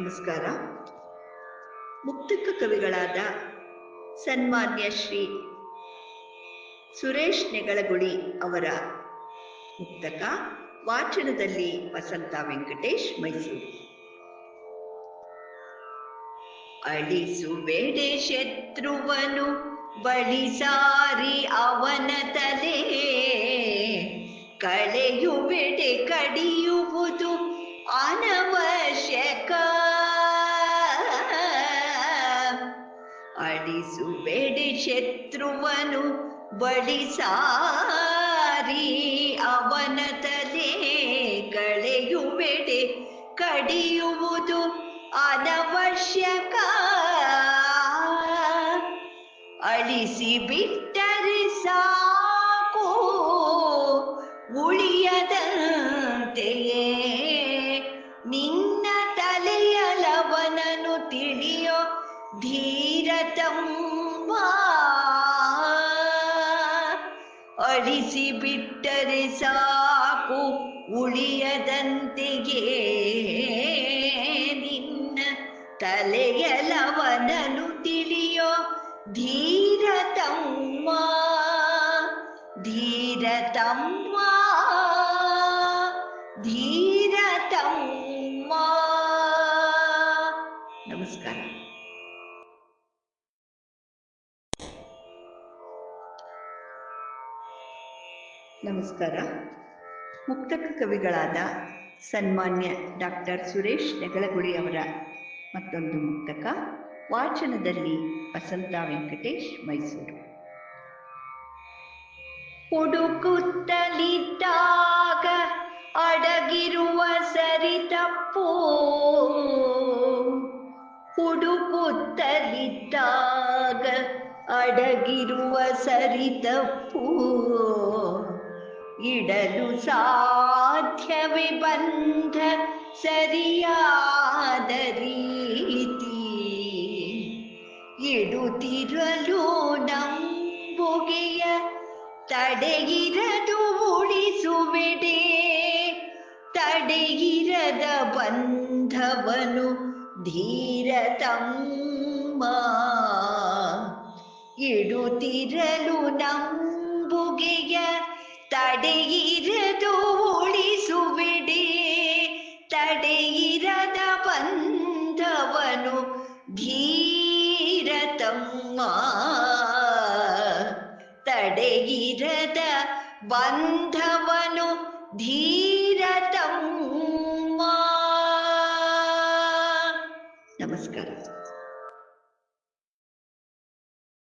ನಮಸ್ಕಾರ. ಮುಕ್ತಕ ಕವಿಗಳಾದ ಸನ್ಮಾನ್ಯ ಶ್ರೀ ಸುರೇಶ್ ನೆಗಳಗುಳಿ ಅವರ ಮುಕ್ತಕ ವಾಚನದಲ್ಲಿ ವಸಂತ ವೆಂಕಟೇಶ್ ಮೈಸೂರು. ಅಳಿಸುವೆಡೆ ಶತ್ರುವನು ಬಳಿಸಾರಿ ಅವನ ತಲೆ. ಕಳೆಯುವೆಡೆ ಕಡಿಯುವುದು ಅನವಶ್ಯಕ ಅಳಿಸುವೆಡೆ ಶತ್ರುವನು ಬಳಿಸಾರಿ ಅವನ ತಲೆ ಕಳೆಯುವೆಡೆ ಕಡಿಯುವುದು ಅನವಶ್ಯಕ. ಅಳಿಸಿ ಬಿಟ್ಟರೆ ಸಾಕು ಉಳಿಯದಂತೆಯೇ. ನಿನ್ನ ತಲೆಯ ಲವನನು ತಿಳಿಯೋ ಧೀರತಮ್ಮ ಅಳಿಸಿ ಬಿಟ್ಟರೆ ಸಾಕು ಉಳಿಯದಂತೆಯೇ ನಿನ್ನ ತಲೆಯ ಲವನನು ತಿಳಿಯೋ ಧೀರತಮ್ಮ ಧೀರತಮ್ಮ ಧೀರತಮ್ಮ ನಮಸ್ಕಾರ ನಮಸ್ಕಾರ. ಮುಕ್ತಕ ಕವಿಗಳಾದ ಸನ್ಮಾನ್ಯ ಡಾಕ್ಟರ್ ಸುರೇಶ್ ನೆಗಳಗುಳಿ ಅವರ ಮತ್ತೊಂದು ಮುಕ್ತಕ ವಾಚನದಲ್ಲಿ ವಸಂತ ವೆಂಕಟೇಶ್ ಮೈಸೂರು. ಹುಡುಕುತ್ತಲಿದ್ದಾಗ ಅಡಗಿರುವ ಸರಿ ತಪ್ಪು. ಹುಡುಕುತ್ತಲಿದ್ದಾಗ ಅಡಗಿರುವ ಸರಿ ತಪ್ಪು. ಇಡಲು ಸಾಧ್ಯವೇ ಬಂಧ ಸರಿಯಾದ ರೀತಿ. ಇಡುತ್ತಿರಲು ನಂಬುಗೆಯ ತಡೆಯಿರದು ಉಳಿಸುವೆಡೆ. ತಡೆಯಿರದ ಬಂಧವನು ಧೀರತಮ್ಮ ಇಡುತ್ತಿರಲು ನಂಬುಗೆಯ ತಡೆಯಿರದು ಉಳಿಸುವೆಡೆ ತಡೆಯಿರದ ಬಂಧವನು ಧೀರತಮ್ಮ. ತಡೆಯಿರದ ಬಂಧವನು ಧೀರತಮ್ಮ. ನಮಸ್ಕಾರ.